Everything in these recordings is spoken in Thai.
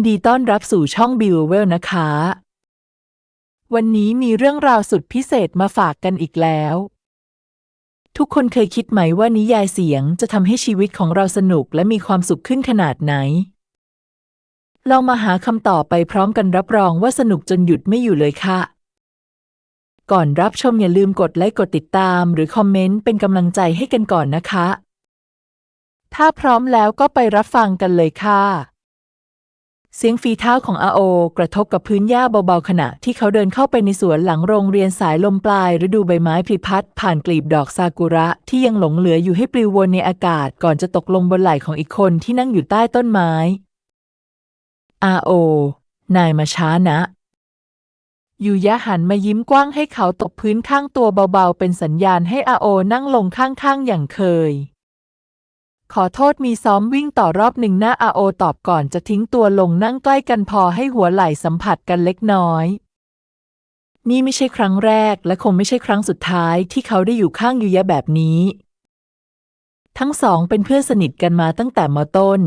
นดีต้อนรับสู่ช่องบิวเวลนะคะ วันนี้มีเรื่องราวสุดพิเศษมาฝากกันอีกแล้ว ทุกคนเคยคิดไหมว่านิยายเสียงจะทำให้ชีวิตของเราสนุกและมีความสุขขึ้นขนาดไหนลองมาหาคำตอบไปพร้อมกันรับรองว่าสนุกจนหยุดไม่อยู่เลยค่ะ ก่อนรับชมอย่าลืมกดไลค์กดติดตาม หรือคอมเมนต์เป็นกำลังใจให้กันก่อนนะคะ ถ้าพร้อมแล้วก็ไปรับฟังกันเลยค่ะ เสียงฝีเท้าของอาโอกระทบกับพื้นหญ้าเบาๆขณะที่เขาเดินเข้าไปในสวนหลังโรงเรียนสายลมปลายฤดูใบไม้ผลิพัดผ่านกลีบดอกซากุระที่ยังหลงเหลืออยู่ให้ปลิววนในอากาศก่อนจะตกลงบนไหล่ของอีกคนที่นั่งอยู่ใต้ต้นไม้ อาโอ นายมาช้านะ ยูยะหันมายิ้มกว้างให้เขาตกพื้นข้างตัวเบาๆ เป็นสัญญาณให้อาโอนั่งลงข้างๆอย่างเคย ขอโทษมีซ้อมวิ่งต่อรอบหนึ่งหน้าอาโอตอบก่อนจะทิ้งตัวลงนั่งใกล้กันพอให้หัวไหล่สัมผัสกันเล็กน้อย นี่ไม่ใช่ครั้งแรกและคงไม่ใช่ครั้งสุดท้ายที่เขาได้อยู่ข้างยูยะแบบนี้ ทั้งสองเป็นเพื่อนสนิทกันมาตั้งแต่มต้น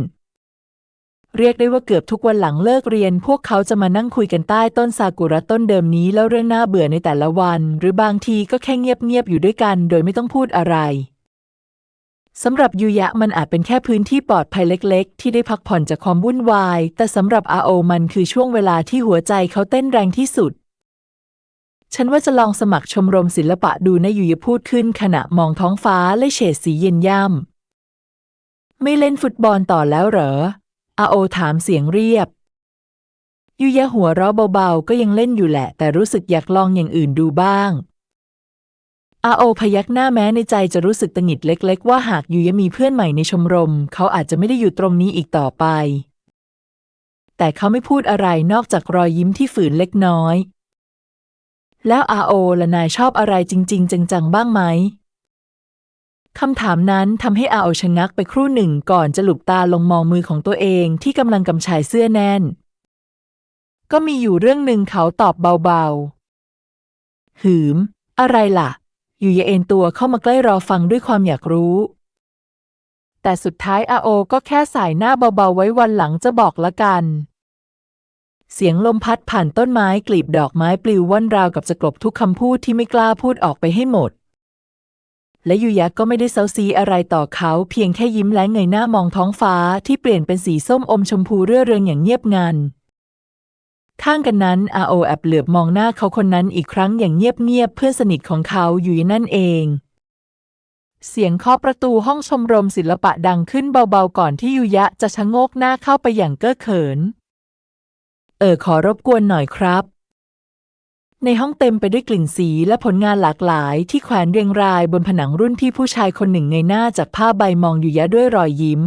เรียกได้ว่าเกือบทุกวันหลังเลิกเรียน พวกเขาจะมานั่งคุยกันใต้ต้นซากุระต้นเดิมนี้แล้วเรื่องน่าเบื่อในแต่ละวัน หรือบางทีก็แค่เงียบๆอยู่ด้วยกัน โดยไม่ต้องพูดอะไร สำหรับยูยะมันอาจเป็นแค่พื้นที่ปลอดภัยเล็กๆ ที่ได้พักผ่อนจากความวุ่นวาย แต่สำหรับอาโอมันคือช่วงเวลาที่หัวใจเขาเต้นแรงที่สุด ฉันว่าจะลองสมัครชมรมศิลปะดูนะยูยะพูดขึ้น ขณะมองท้องฟ้าและเฉดสีเย็นย่ำไม่เล่นฟุตบอลต่อแล้วเหรอ อาโอถามเสียงเรียบ ยูยะหัวเราะเบาๆ ก็ยังเล่นอยู่แหละ แต่รู้สึกอยากลองอย่างอื่นดูบ้าง อาโอพยักหน้าแม้ในใจจะรู้สึกตังหิดเล็ก ๆ ว่าหากยูยะมีเพื่อนใหม่ในชมรม เขาอาจจะไม่ได้อยู่ตรงนี้อีกต่อไป แต่เขาไม่พูดอะไรนอกจากรอยยิ้มที่ฝืนเล็กน้อย แล้วอาโอและนายชอบอะไรจริง ๆ จังๆบ้างไหมคำถามนั้นทำให้อาโอชะงักไปครู่หนึ่งก่อนจะหลุบตาลงมองมือของตัวเองที่กำลังกำชายเสื้อแน่น ก็มีอยู่เรื่องหนึ่งเขาตอบเบาๆ หืม อะไรล่ะ อยู่ยเอนตัวเข้ามาใกล้รอฟังด้วยความอยากรู้ แต่สุดท้ายอาโอก็แค่สายหน้าเบาๆไว้วันหลังจะบอกละกัน เสียงลมพัดผ่านต้นไม้กลีบดอกไม้ปลิวว่อนราวกับจะกลบทุกคำพูดที่ไม่กล้าพูดออกไปให้หมด และยูยะก็ไม่ได้เซาซีอะไรต่อเขาเพียงแค่ยิ้มและเงยหน้ามองท้องฟ้าที่เปลี่ยนเป็นสีส้มอมชมพูเรื่อเรืองอย่างเงียบงัน ข้างกันนั้นอาโอแอบเหลือบมองหน้าเขาคนนั้นอีกครั้งอย่างเงียบๆเพื่อนสนิทของเขาอยู่นั่นเอง เสียงเคาะประตูห้องชมรมศิลปะดังขึ้นเบาๆก่อนที่ยูยะจะชะโงกหน้าเข้าไปอย่างเก้อเขิน เออขอรบกวนหน่อยครับ ในห้องเต็มไปด้วยกลิ่นสีและผลงานหลากหลายที่แขวนเรียงรายบนผนังรุ่นที่ผู้ชายคนหนึ่งเงยหน้าจากผ้าใบมองยูยะด้วยรอยยิ้ม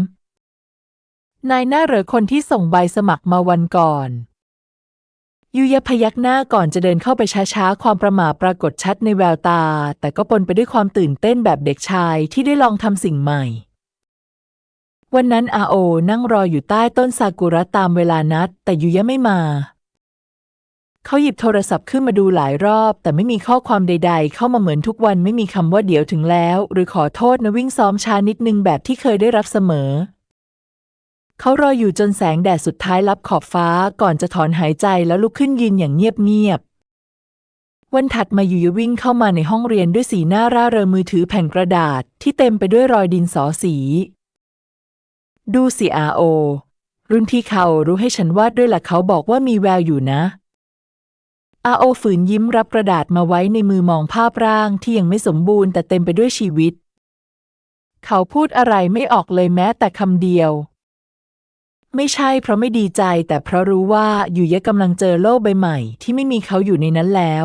นายหน้าเหรอคนที่ส่งใบสมัครมาวันก่อน ยูยะพยักหน้าก่อนจะเดินเข้าไปช้าๆ ความประหม่าปรากฏชัดในแววตา แต่ก็ปนไปด้วยความตื่นเต้นแบบเด็กชายที่ได้ลองทำสิ่งใหม่ วันนั้นอาโอนั่งรออยู่ใต้ต้นซากุระตามเวลานัด แต่ยูยะไม่มา เขาหยิบโทรศัพท์ขึ้นมาดูหลายรอบ แต่ไม่มีข้อความใด ๆ เข้ามาเหมือนทุกวันไม่มีคำว่าเดี๋ยวถึงแล้ว หรือขอโทษนะวิ่งซ้อมช้านิดนึงแบบที่เคยได้รับเสมอ เขารออยู่จนแสงแดดสุดท้ายลับขอบฟ้าก่อนจะถอนหายใจแล้วลุกขึ้นยืนอย่างเงียบๆ วันถัดมาอยู่ยวิ่งเข้ามาในห้องเรียนด้วยสีหน้าร่าเริงมือถือแผ่นกระดาษที่เต็มไปด้วยรอยดินสอสี ดูสิอาโอ รุ่นพี่เขารู้ให้ฉันวาดด้วยล่ะเขาบอกว่ามีแววอยู่นะ อาโอฝืนยิ้มรับกระดาษมาไว้ในมือมองภาพร่างที่ยังไม่สมบูรณ์แต่เต็มไปด้วยชีวิต เขาพูดอะไรไม่ออกเลยแม้แต่คำเดียว ไม่ใช่เพราะไม่ดีใจแต่เพราะรู้ว่าอยู่ยะกำลังเจอโลกใบใหม่ ที่ไม่มีเขาอยู่ในนั้นแล้ว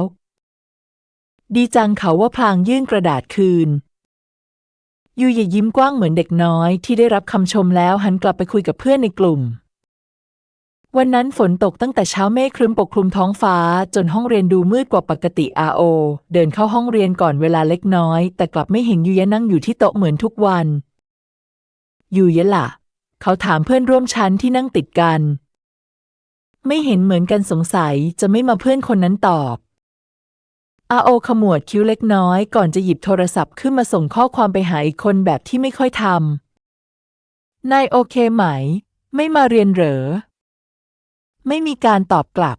ดีจังเขาว่าพลางยื่นกระดาษคืน ยูยะยิ้มกว้างเหมือนเด็กน้อยที่ได้รับคำชมแล้วหันกลับไปคุยกับเพื่อนในกลุ่ม วันนั้นฝนตกตั้งแต่เช้าเมฆครึ้มปกคลุมท้องฟ้า จนห้องเรียนดูมืดกว่าปกติอาโอ เดินเข้าห้องเรียนก่อนเวลาเล็กน้อย แต่กลับไม่เห็นยูยะนั่งอยู่ที่โต๊ะเหมือนทุกวัน ยูยะล่ะ เขาถามเพื่อนร่วมชั้นที่นั่งติดกัน ไม่เห็นเหมือนกันสงสัยจะไม่มาเพื่อนคนนั้นตอบอาโอขมวดคิ้วเล็กน้อยก่อนจะหยิบโทรศัพท์ขึ้นมาส่งข้อความไปหาอีกคนแบบที่ไม่ค่อยทำนายโอเคไหม ไม่มาเรียนเหรอ ไม่มีการตอบกลับ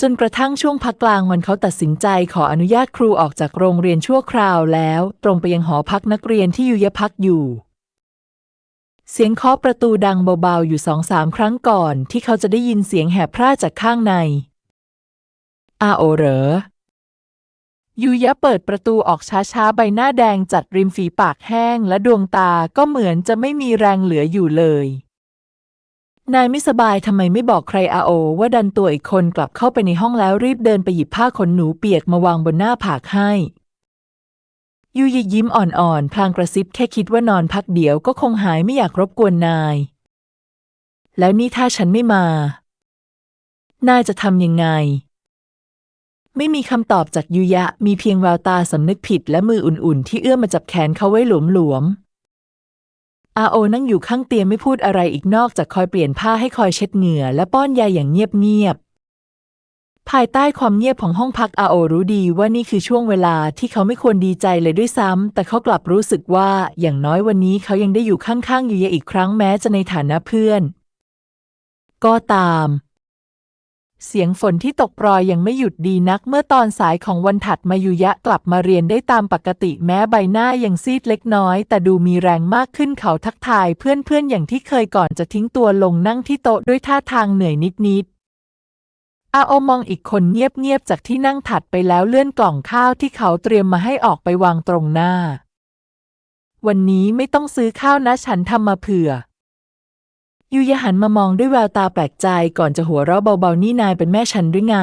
จนกระทั่งช่วงพักกลางวันเขาตัดสินใจขออนุญาตครูออกจากโรงเรียนชั่วคราวแล้ว ตรงไปยังหอพักนักเรียนที่ยูยะพักอยู่ เสียงเคาะประตูดังเบาๆอยู่สองสามครั้งก่อนที่เขาจะได้ยินเสียงแหบพร่าจากข้างใน อาโอเหรอ ยูยะเปิดประตูออกช้าๆ ใบหน้าแดงจัดริมฝีปากแห้งและดวงตาก็เหมือนจะไม่มีแรงเหลืออยู่เลย นายไม่สบายทำไมไม่บอกใครอาโอ ว่าดันตัวอีกคนกลับเข้าไปในห้องแล้วรีบเดินไปหยิบผ้าขนหนูเปียกมาวางบนหน้าผากให้ ยูยะยิ้มอ่อนๆ พลางกระซิบแค่คิดว่านอนพักเดี๋ยวก็คงหายไม่อยากรบกวนนาย แล้วนี่ถ้าฉันไม่มา นายจะทำยังไง ไม่มีคำตอบจากยุยะ มีเพียงแววตาสำนึกผิดและมืออุ่นๆ ที่เอื้อมมาจับแขนเขาไว้หลวมๆ อาโอนั่งอยู่ข้างเตียงไม่พูดอะไรอีกนอกจากคอยเปลี่ยนผ้าให้คอยเช็ดเหงื่อและป้อนยาอย่างเงียบๆ ภายใต้ความเงียบของห้องพักอาโอรู้ดีว่านี่คือช่วงเวลาที่เขาไม่ควรดีใจเลยด้วยซ้ำ แต่เขากลับรู้สึกว่าอย่างน้อยวันนี้เขายังได้อยู่ข้างๆยุยะอีกครั้งแม้จะในฐานะเพื่อน ก็ตาม เสียงฝนที่ตกปรอยยังไม่หยุดดีนัก เมื่อตอนสายของวันถัดมายุยะกลับมาเรียนได้ตามปกติแม้ใบหน้ายังซีดเล็กน้อย แต่ดูมีแรงมากขึ้นเขาทักทายเพื่อนๆอย่างที่เคยก่อนจะทิ้งตัวลงนั่งที่โต๊ะด้วยท่าทางเหนื่อยนิดๆ อาโอมองอีกคนเงียบๆจากที่นั่งถัดไปแล้วเลื่อนกล่องข้าวที่เขาเตรียมมาให้ออกไปวางตรงหน้า วันนี้ไม่ต้องซื้อข้าวนะฉันทำมาเผื่อ ยูยะหันมามองด้วยแววตาแปลกใจก่อนจะหัวเราะเบาๆนี่นายเป็นแม่ฉันหรือไง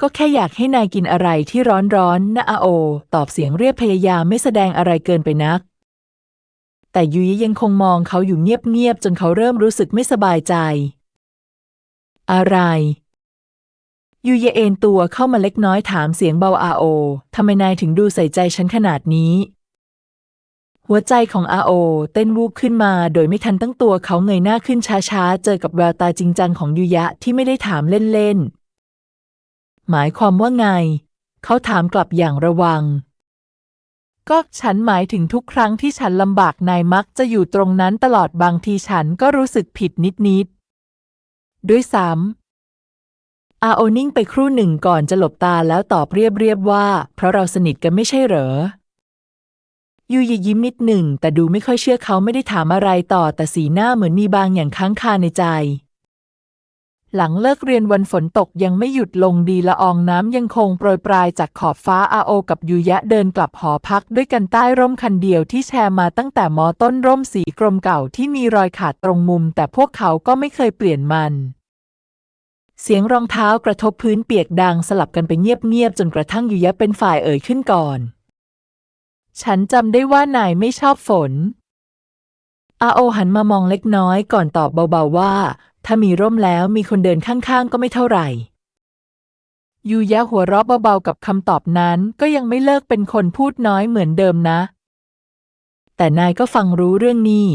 ก็แค่อยากให้นายกินอะไรที่ร้อนๆนะอาโอ ตอบเสียงเรียบพยายามไม่แสดงอะไรเกินไปนัก แต่ยูยะยังคงมองเขาอยู่เงียบๆจนเขาเริ่มรู้สึกไม่สบายใจ อะไร ยูยะเอนตัวเข้ามาเล็กน้อยถามเสียงเบาอาโอทำไมนายถึงดูใส่ใจฉันขนาดนี้ หัวใจของอาโอเต้นวูบขึ้นมาโดยไม่ทันตั้งตัวเขาเงยหน้าขึ้นช้าๆ เจอกับแววตาจริงจังของยูยะที่ไม่ได้ถามเล่นๆ หมายความว่าไง เขาถามกลับอย่างระวังก็ฉันหมายถึงทุกครั้งที่ฉันลำบากนายมักจะอยู่ตรงนั้นตลอดบางทีฉันก็รู้สึกผิดนิดๆด้ ด้วยซ้ำอาโอนิ่งไปครู่หนึ่งก่อนจะหลบตาแล้วตอบเรียบๆว่า เพราะเราสนิทกันไม่ใช่เหรอ ยูยยิ้มนิดหนึ่ง แต่ดูไม่ค่อยเชื่อเขาไม่ได้ถามอะไรต่อแต่สีหน้าเหมือนมีบางอย่างค้างคาในใจ หลังเลิกเรียนวันฝนตกยังไม่หยุดลงดีละอองน้ำยังคงโปรยปลายจากขอบฟ้าอาโอกับยูยะเดินกลับหอพักด้วยกันใต้ร่มคันเดียวที่แชร์มาตั้งแต่มอต้นร่มสีกรมเก่าที่มีรอยขาดตรงมุม แต่พวกเขาก็ไม่เคยเปลี่ยนมัน เสียงรองเท้ากระทบพื้นเปียกดังสลับกันไปเงียบๆจนกระทั่งยูยะเป็นฝ่ายเอ่ยขึ้นก่อน ฉันจำได้ว่านายไม่ชอบฝนอาโอหันมามองเล็กน้อยก่อนตอบเบาๆว่า ถ้ามีร่มแล้วมีคนเดินข้างๆ ก็ไม่เท่าไหร่ ยูยะหัวเราะเบาๆกับคำตอบนั้น ก็ยังไม่เลิกเป็นคนพูดน้อยเหมือนเดิมนะ แต่นายก็ฟังรู้เรื่องนี้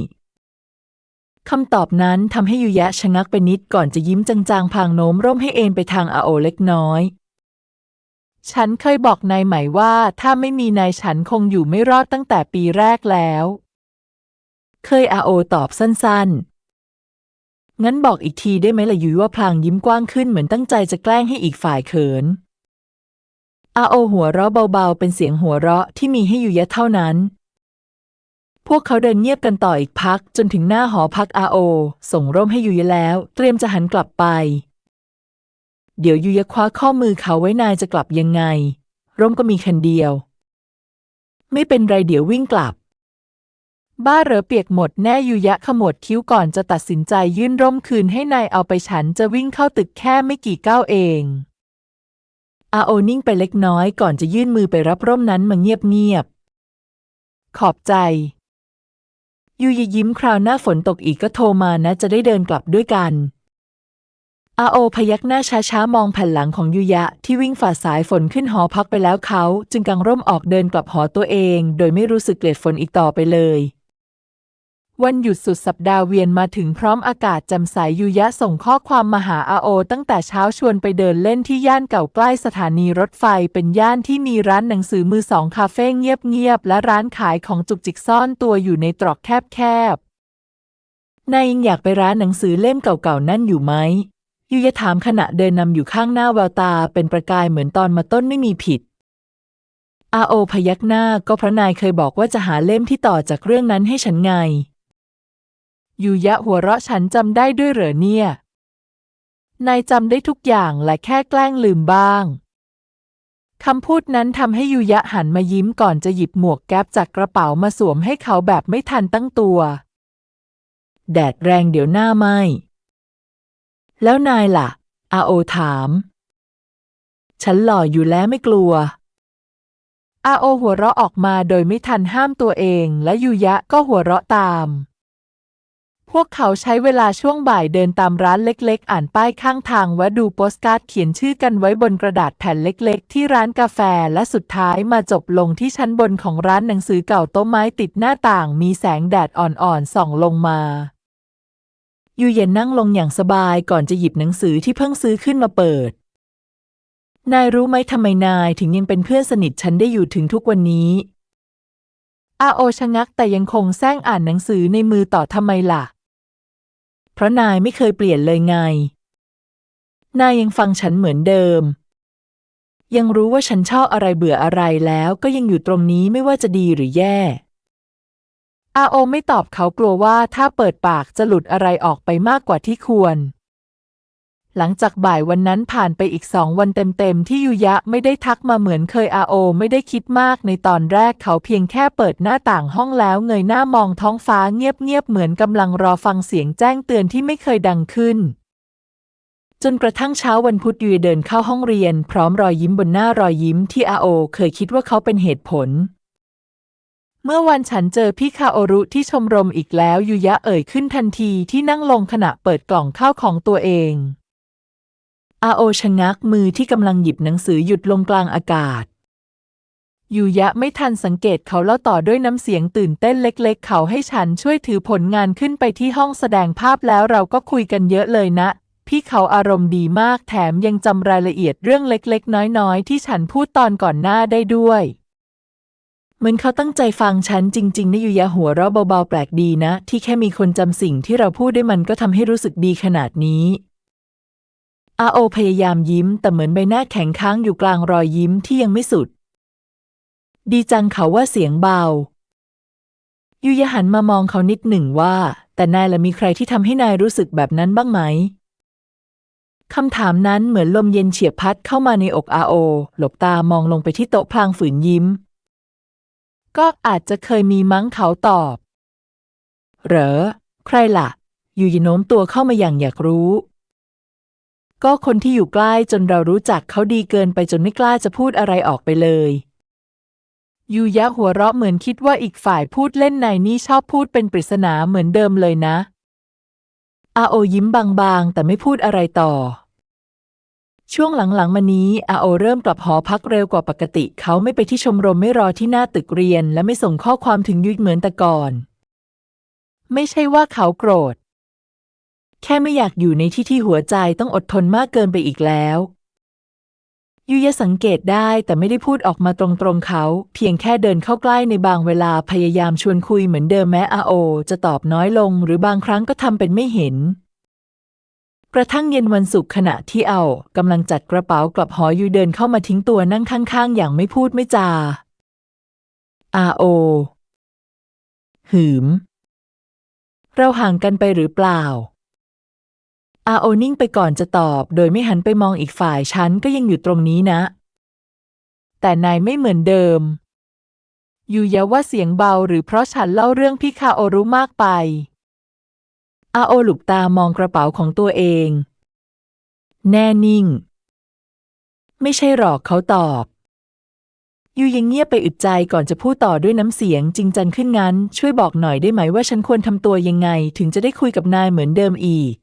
คำตอบนั้นทำให้ยูยะชะงักไปนิดก่อนจะยิ้มจางๆ พางโน้มร่มให้เอ็นไปทางอาโอเล็กน้อย ฉันเคยบอกนายไหมว่าถ้าไม่มีนายฉันคงอยู่ไม่รอดตั้งแต่ปีแรกแล้ว เคยอาโอตอบสั้นๆ งั้นบอกอีกทีได้ไหมล่ะยุยว่าพลางยิ้มกว้างขึ้นเหมือนตั้งใจจะแกล้งให้อีกฝ่ายเขิน อาโอหัวเราะเบาๆ เป็นเสียงหัวเราะที่มีให้ยุยะเท่านั้น พวกเขาเดินเงียบกันต่ออีกพักจนถึงหน้าหอพักอาโอ ส่งร่มให้ยุยะแล้ว เตรียมจะหันกลับไป เดี๋ยวยุยะคว้าข้อมือเขาไว้นายจะกลับยังไง ร่มก็มีคันเดียว ไม่เป็นไรเดี๋ยววิ่งกลับ บ้าเหรอเปียกหมดแน่ยุยะขมวดคิ้วก่อนจะตัดสินใจยื่นร่มคืนให้นายเอาไปฉันจะวิ่งเข้าตึกแค่ไม่กี่ก้าวเองอาโอนิ่งไปเล็กน้อยก่อนจะยื่นมือไปรับร่มนั้นมาเงียบๆขอบใจยูยยิ้มคราวหน้าฝนตกอีกก็โทรมานะจะได้เดินกลับด้วยกัน อาโอพยักหน้าช้าๆ มองแผ่นหลังของยุยะที่วิ่งฝ่าสายฝนขึ้นหอพักไปแล้วเขา จึงกางร่มออกเดินกลับหอตัวเอง โดยไม่รู้สึกเกลียดฝนอีกต่อไปเลย วันหยุดสุดสัปดาห์เวียนมาถึงพร้อมอากาศจ่มใสยุยะส่งข้อความมาหาอาโอ ตั้งแต่เช้าชวนไปเดินเล่นที่ย่านเก่าใกล้สถานีรถไฟเป็นย่านที่มีร้านหนังสือมือสองคาเฟ่เงียบๆและร้านขายของจุกจิกซ่อนตัวอยู่ในตรอกแคบๆนายยังอยากไปร้านหนังสือเล่มเก่าๆนั่นอยู่ไหมยูยะถามขณะเดินนำอยู่ข้างหน้าแววตาเป็นประกายเหมือนตอนมาต้นไม่มีผิดอาโอพยักหน้าก็พระนายเคยบอกว่าจะหาเล่มที่ต่อจากเรื่องนั้นให้ฉันไง ยูยะหัวเราะฉันจำได้ด้วยเหรอเนี่ย นายจำได้ทุกอย่างและแค่แกล้งลืมบ้าง คำพูดนั้นทำให้ยูยะหันมายิ้มก่อนจะหยิบหมวกแก๊ปจากกระเป๋ามาสวมให้เขาแบบไม่ทันตั้งตัว แดดแรงเดี๋ยวหน้าไหม แล้วนายล่ะ อาโอถาม ฉันหล่ออยู่แล้วไม่กลัวอาโอหัวเราะออกมาโดยไม่ทันห้ามตัวเองและยูยะก็หัวเราะตาม พวกเขาใช้เวลาช่วงบ่ายเดินตามร้านเล็กๆ อ่านป้ายข้างทางแวะดูโปสการ์ดเขียนชื่อกันไว้บนกระดาษแผ่นเล็กๆ ที่ร้านกาแฟและสุดท้ายมาจบลงที่ชั้นบนของร้านหนังสือเก่าโต๊ะไม้ติดหน้าต่างมีแสงแดดอ่อนๆ ส่องลงมายูเย็นนั่งลงอย่างสบายก่อนจะหยิบหนังสือที่เพิ่งซื้อขึ้นมาเปิด นายรู้ไหมทำไมนายถึงยังเป็นเพื่อนสนิทฉันได้อยู่ถึงทุกวันนี้อาโอชะงักแต่ยังคงแซงอ่านหนังสือในมือต่อทำไมล่ะ เพราะนายไม่เคยเปลี่ยนเลยไง นายยังฟังฉันเหมือนเดิม ยังรู้ว่าฉันชอบอะไรเบื่ออะไรแล้วก็ยังอยู่ตรงนี้ไม่ว่าจะดีหรือแย่ อาโอไม่ตอบเขากลัวว่าถ้าเปิดปากจะหลุดอะไรออกไปมากกว่าที่ควร หลังจากบ่ายวันนั้นผ่านไปอีกสองวันเต็มๆที่ยูยะไม่ได้ทักมาเหมือนเคยอาโอ ไม่ได้คิดมากในตอนแรกเขาเพียงแค่เปิดหน้าต่างห้องแล้วเงยหน้ามองท้องฟ้าเงียบๆเหมือนกำลังรอฟังเสียงแจ้งเตือนที่ไม่เคยดังขึ้น จนกระทั่งเช้าวันพุธยูเดินเข้าห้องเรียน พร้อมรอยยิ้มบนหน้ารอยยิ้มที่อาโอ เคยคิดว่าเขาเป็นเหตุผลเมื่อวันฉันเจอพี่คาโอรุที่ชมรมอีกแล้วยูยะเอ่ยขึ้นทันทีที่นั่งลงขณะเปิดกล่องข้าวของตัวเอง อาโอชะงักมือที่กำลังหยิบหนังสือหยุดลงกลางอากาศ ยูยะไม่ทันสังเกตเขาแล้วต่อด้วยน้ำเสียงตื่นเต้นเล็ก ๆ เขาให้ฉันช่วยถือผลงานขึ้นไปที่ห้องแสดงภาพแล้วเราก็คุยกันเยอะเลยนะ พี่เขาอารมณ์ดีมากแถมยังจำรายละเอียดเรื่องเล็กๆ น้อยๆ ที่ฉันพูดตอนก่อนหน้าได้ด้วยเหมือนเขาตั้งใจฟังฉันจริง ๆนะยูยะหัวเราะเบาๆแปลกดีนะ ที่แค่มีคนจำสิ่งที่เราพูดได้มันก็ทำให้รู้สึกดีขนาดนี้ อาโอพยายามยิ้มแต่เหมือนใบหน้าแข็งค้างอยู่กลางรอยยิ้มที่ยังไม่สุด ดีจังเขาว่าเสียงเบา ยูยะหันมามองเขานิดหนึ่งว่า แต่นายละมีใครที่ทำให้นายรู้สึกแบบนั้นบ้างไหมคำถามนั้นเหมือนลมเย็นเฉียบพัดเข้ามาในอกอาโอ หลบตามองลงไปที่โต๊ะพลางฝืนยิ้ม ก็อาจจะเคยมีมั้งเขาตอบ เหรอ ใครล่ะ ยูยะโน้มตัวเข้ามาอย่างอยากรู้ ก็คนที่อยู่ใกล้จนเรารู้จักเขาดีเกินไปจนไม่กล้าจะพูดอะไรออกไปเลยยูยะหัวเราะเหมือนคิดว่าอีกฝ่ายพูดเล่นในนี่ชอบพูดเป็นปริศนาเหมือนเดิมเลยนะ อาโอยิ้มบางๆ แต่ไม่พูดอะไรต่อ ช่วงหลังๆ มานี้อาโอเริ่มกลับหอพักเร็วกว่าปกติ เขาไม่ไปที่ชมรมไม่รอที่หน้าตึกเรียน และไม่ส่งข้อความถึงยุยเหมือนแต่ก่อน ไม่ใช่ว่าเขาโกรธ แค่ไม่อยากอยู่ในที่ที่หัวใจต้องอดทนมากเกินไปอีกแล้วยูยะสังเกตได้แต่ไม่ได้พูดออกมาตรงๆเขา เพียงแค่เดินเข้าใกล้ในบางเวลาพยายามชวนคุยเหมือนเดิมแม้อาโอ จะตอบน้อยลง หรือบางครั้งก็ทำเป็นไม่เห็น กระทั่งเย็นวันศุกร์ขณะที่เอากำลังจัดกระเป๋ากลับหอยูเดินเข้ามาทิ้งตัวนั่งข้างๆ อย่างไม่พูดไม่จาอาโอ หืม เราห่างกันไปหรือเปล่า อาโอนิ่งไปก่อนจะตอบ โดยไม่หันไปมองอีกฝ่ายฉันก็ยังอยู่ตรงนี้นะ แต่นายไม่เหมือนเดิมยูยะว่าเสียงเบาหรือเพราะฉันเล่าเรื่องพี่คาโอรุมากไป อาโอหลุบตามองกระเป๋าของตัวเอง แน่นิ่ง ไม่ใช่หรอกเขาตอบยูยังเงียบไปอึดใจก่อนจะพูดต่อด้วยน้ำเสียงจริงจังขึ้นงั้น ช่วยบอกหน่อยได้ไหมว่าฉันควรทำตัวยังไง ถึงจะได้คุยกับนายเหมือนเดิมอีก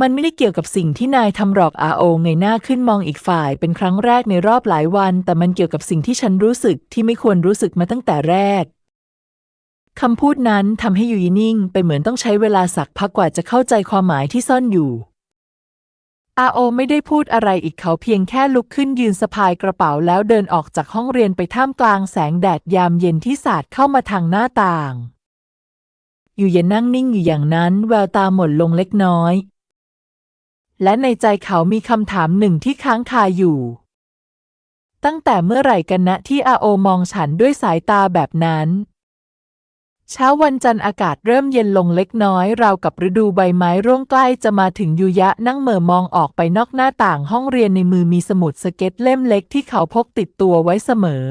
มันไม่ได้เกี่ยวกับสิ่งที่นายทำหรอกอาโอเงยหน้าขึ้นมองอีกฝ่าย เป็นครั้งแรกในรอบหลายวัน แต่มันเกี่ยวกับสิ่งที่ฉันรู้สึกที่ไม่ควรรู้สึกมาตั้งแต่แรกคำพูดนั้นทำให้ยูยนิ่ง ไปเหมือนต้องใช้เวลาสักพักกว่าจะเข้าใจความหมายที่ซ่อนอยู่อาโอไม่ได้พูดอะไรอีกเขาเพียงแค่ลุกขึ้นยืนสะพายกระเป๋าแล้วเดินออกจากห้องเรียนไปท่ามกลางแสงแดดยามเย็นที่สาดเข้ามาทางหน้าต่าง อยู่ย่านั่งนิ่งอยู่อย่างนั้น แววตาหม่นลงเล็กน้อย และในใจเขามีคำถามหนึ่งที่ค้างคาอยู่ ตั้งแต่เมื่อไหร่กันนะที่อาโอมองฉันด้วยสายตาแบบนั้น เช้าวันจันทร์อากาศเริ่มเย็นลงเล็กน้อย ราวกับฤดูใบไม้ร่วงใกล้จะมาถึงยูยะนั่งเหม่อมองออกไปนอกหน้าต่างห้องเรียนในมือมีสมุดสเก็ตเล่มเล็กที่เขาพกติดตัวไว้เสมอ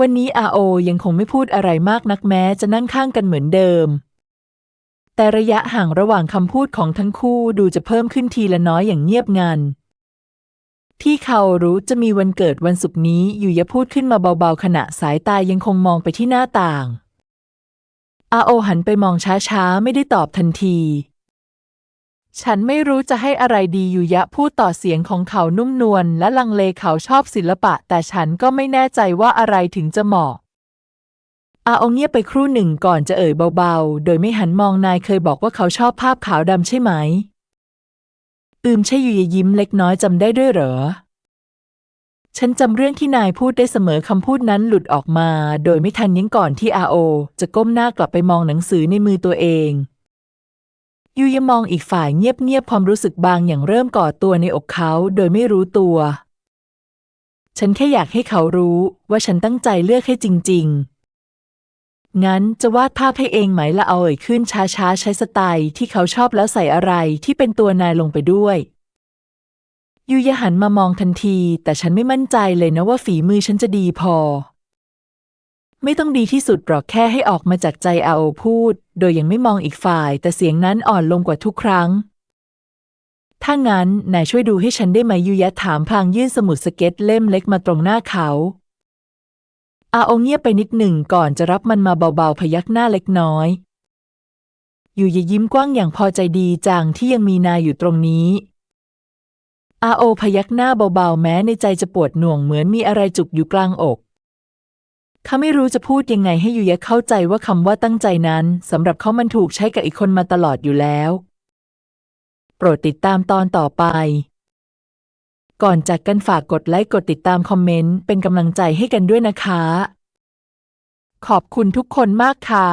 วันนี้อาโอยังคงไม่พูดอะไรมากนักแม้จะนั่งข้างกันเหมือนเดิม แต่ระยะห่างระหว่างคำพูดของทั้งคู่ดูจะเพิ่มขึ้นทีละน้อยอย่างเงียบงันที่เขารู้จะมีวันเกิดวันศุกร์นี้อยู่ยะพูดขึ้นมาเบาๆ ขณะสายตายังคงมองไปที่หน้าต่าง อาโอหันไปมองช้าๆ ไม่ได้ตอบทันที ฉันไม่รู้จะให้อะไรดีอยู่ยะพูดต่อเสียงของเขานุ่มนวลและลังเลเขาชอบศิลปะ แต่ฉันก็ไม่แน่ใจว่าอะไรถึงจะเหมาะ อาโอเงียบไปครู่หนึ่งก่อนจะเอ่ยเบาๆ โดยไม่หันมองนายเคยบอกว่าเขาชอบภาพขาวดำใช่ไหม อืมใช่อยู่ยะยิ้มเล็กน้อยจำได้ด้วยเหรอ ฉันจำเรื่องที่นายพูดได้เสมอคำพูดนั้นหลุดออกมา โดยไม่ทันยั้งก่อนที่อาโอ จะก้มหน้ากลับไปมองหนังสือในมือตัวเองยูยมองอีกฝ่ายเงียบๆความรู้สึกบางอย่างเริ่มก่อตัวในอกเขาโดยไม่รู้ตัว ฉันแค่อยากให้เขารู้ว่าฉันตั้งใจเลือกให้จริง ๆ งั้นจะวาดภาพให้เองไหมละเอาเอ่ยขึ้นช้าๆ ใช้สไตล์ที่เขาชอบแล้วใส่อะไรที่เป็นตัวนายลงไปด้วย ยูยะหันมามองทันที แต่ฉันไม่มั่นใจเลยนะว่าฝีมือฉันจะดีพอ ไม่ต้องดีที่สุดหรอกแค่ให้ออกมาจากใจอาโอพูด โดยยังไม่มองอีกฝ่าย แต่เสียงนั้นอ่อนลงกว่าทุกครั้ง ถ้างั้นนายช่วยดูให้ฉันได้ไหมยูยะถามพลางยื่นสมุดสเก็ตเล่มเล็กมาตรงหน้าเขา อาโอเงียบไปนิดหนึ่งก่อนจะรับมันมาเบาๆ พยักหน้าเล็กน้อยยูยะยิ้มกว้างอย่างพอใจดีจังที่ยังมีนายอยู่ตรงนี้ อาโอพยักหน้าเบาๆ แม้ในใจจะปวดหน่วงเหมือนมีอะไรจุกอยู่กลางอกเขาไม่รู้จะพูดยังไงให้ยูยะเข้าใจว่าคำว่าตั้งใจนั้นสำหรับเขามันถูกใช้กับอีกคนมาตลอดอยู่แล้ว โปรดติดตามตอนต่อไป ก่อนจากกันฝากกดไลค์กดติดตามคอมเมนต์เป็นกำลังใจให้กันด้วยนะคะ ขอบคุณทุกคนมากค่ะ